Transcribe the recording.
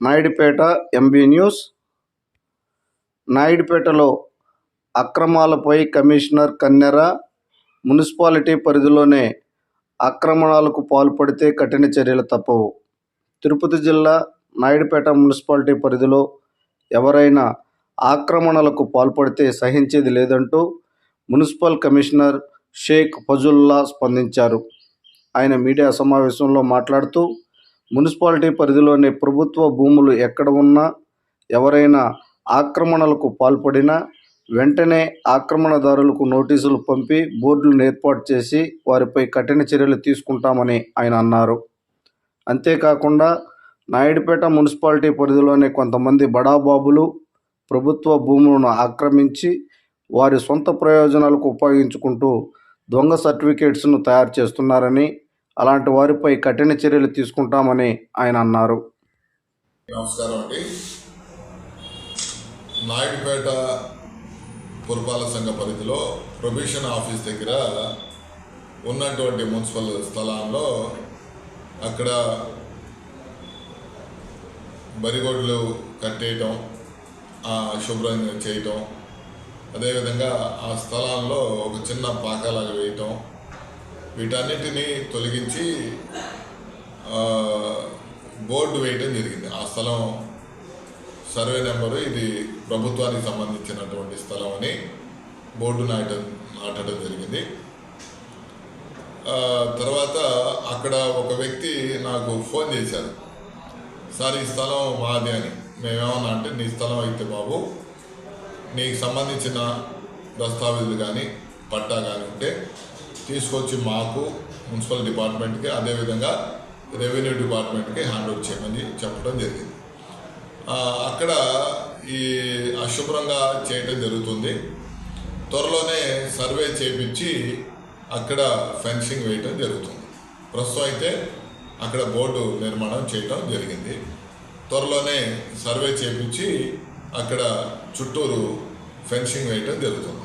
Naidupeta MB news. నాయుడుపేటలో అక్రమాలపై commissioner కన్నెర municipality పరిధిలోనే ఆక్రమణాలకు పాల్పడితే కఠిన చర్యలు తప్పవు. తిరుపతి జిల్లా నాయుడుపేట మున్సిపాలిటీ పరిధిలో ఎవరైనా ఆక్రమణలకు పాల్పడితే సహించేది లేదంటూ మున్సిపల్ కమిషనర్ షేక్ ఫజుల్లా స్పందించారు. ఆయన మీడియా సమావేశంలో మాట్లాడుతూ మున్సిపాలిటీ పరిధిలోని ప్రభుత్వ భూములు ఎక్కడ ఉన్నా ఎవరైనా ఆక్రమణలకు పాల్పడినా వెంటనే ఆక్రమణదారులకు నోటీసులు పంపి బోర్డులను ఏర్పాటు చేసి వారిపై కఠిన చర్యలు తీసుకుంటామని ఆయన అన్నారు. అంతేకాకుండా నాయుడుపేట మున్సిపాలిటీ పరిధిలోని కొంతమంది బడాబాబులు ప్రభుత్వ భూములను ఆక్రమించి వారి సొంత ప్రయోజనాలకు ఉపయోగించుకుంటూ దొంగ సర్టిఫికేట్స్ను తయారు చేస్తున్నారని అలాంటి వారిపై కఠిన చర్యలు తీసుకుంటామని ఆయన అన్నారు. నమస్కారం అండి. నాయుడుపేట పురపాలక సంఘ పరిధిలో ప్రొబిషన్ ఆఫీస్ దగ్గర ఉన్నటువంటి మున్సిపల్ స్థలాల్లో అక్కడ బరిగొడ్లు కట్టేయటం ఆ, శుభ్రం చేయటం అదేవిధంగా ఆ స్థలాల్లో ఒక చిన్న పాకలాగా వేయటం వీటన్నిటిని తొలగించి బోర్డు వేయటం జరిగింది. ఆ స్థలం సర్వే నెంబరు ఇది ప్రభుత్వానికి సంబంధించినటువంటి స్థలం అని బోర్డు నాటడం నాటడం జరిగింది. తర్వాత అక్కడ ఒక వ్యక్తి నాకు ఫోన్ చేశారు. సార్ ఈ స్థలం మాది అని. మేమేమన్నా అంటే నీ స్థలం అయితే బాబు నీకు సంబంధించిన దస్తావేజులు కానీ పట్టా కానీ ఉంటే తీసుకొచ్చి మాకు మున్సిపల్ డిపార్ట్మెంట్కి అదేవిధంగా రెవెన్యూ డిపార్ట్మెంట్కి హ్యాండ్ ఓవర్ చేయమని చెప్పడం జరిగింది. అక్కడ ఈ అశుభ్రంగా చేయటం జరుగుతుంది. త్వరలోనే సర్వే చేపించి అక్కడ ఫెన్సింగ్ వేయటం జరుగుతుంది. ప్రస్తుతం అయితే అక్కడ బోర్డు నిర్మాణం చేయటం జరిగింది. త్వరలోనే సర్వే చేపించి అక్కడ చుట్టూరు ఫెన్సింగ్ వేయటం జరుగుతుంది.